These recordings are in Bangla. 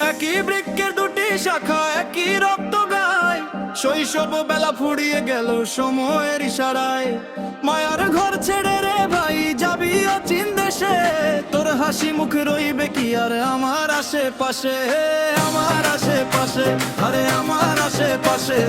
একই বৃক্ষের দুটি শাখা, একই রক্ত গায়। শৈশব বেলা ফুরিয়ে গেল সময়ের ইশারায়। মায়ার ঘর ছেড়ে রে ভাই, যাবি অচিন দেশে। তোর হাসি মুখ রইবে কি, আর আমার আশেপাশে আমার আশেপাশে, আরে আমার আশেপাশে।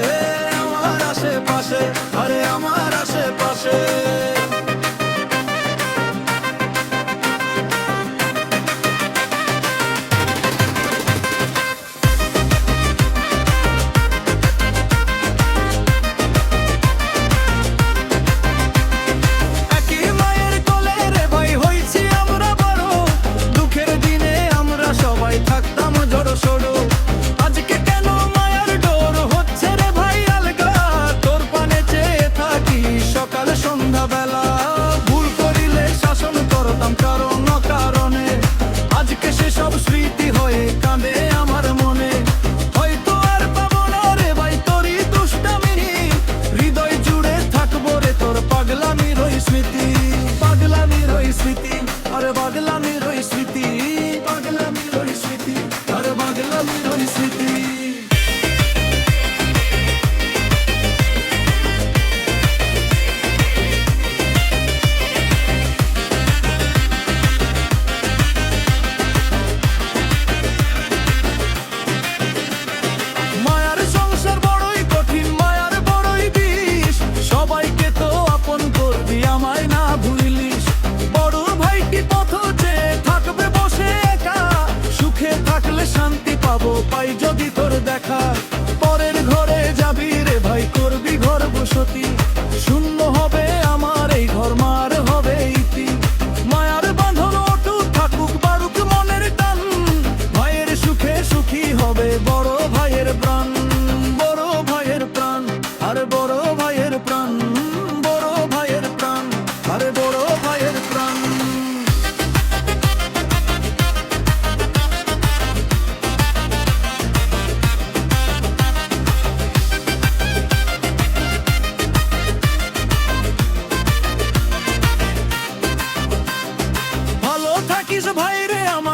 বেলা ভুল করিলে শাসন করতাম কারণ কারণে আজকে সেসব স্মৃতি হয়ে কাঁদে আমার মনে। হয়তো আর পাবো না রে ভাই তোরই দুষ্টামি। হৃদয় জুড়ে থাকব রে তোর পাগলামির ওই স্মৃতি। পাগলামির ওই স্মৃতি, আরে পাগলামির ওই স্মৃতি। পাগলামির ওই স্মৃতি, আরে পাগলামির ওই স্মৃতি। পাবো পাই যদি তোর দেখা। পরের ঘরে যাবি রে ভাই, করবি ঘর বসতি। শূন্য হবে আমার, এই ঘর মার হবে ইতি। মায়ার বাঁধন অটুট থাকুক, বারুক মনের টান। ভাইয়ের সুখে সুখী হবে বড় ভাইয়ের প্রাণ, বড় ভাইয়ের প্রাণ, আর বড় ভাইয়ের প্রাণ।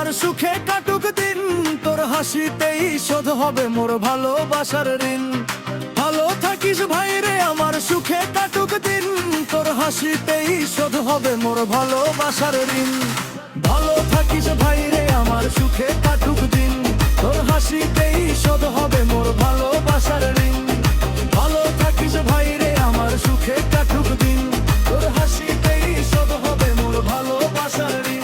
আমার সুখে কাটুক দিন, তোর হাসিতেই শোধ হবে মোর ভালোবাসার ঋণ। ভালো থাকিস ভাই রে, আমার সুখে কাটুক দিন, তোর হাসিতেই শোধ হবে মোর ভালোবাসার ঋণ। ভালো থাকিস ভাই রে, আমার সুখে কাটুক দিন, তোর হাসিতেই শোধ হবে মোর ভালোবাসার ঋণ। ভালো থাকিস ভাই রে, আমার সুখে কাটুক দিন, তোর হাসিতেই শোধ হবে মোর ভালোবাসার ঋণ।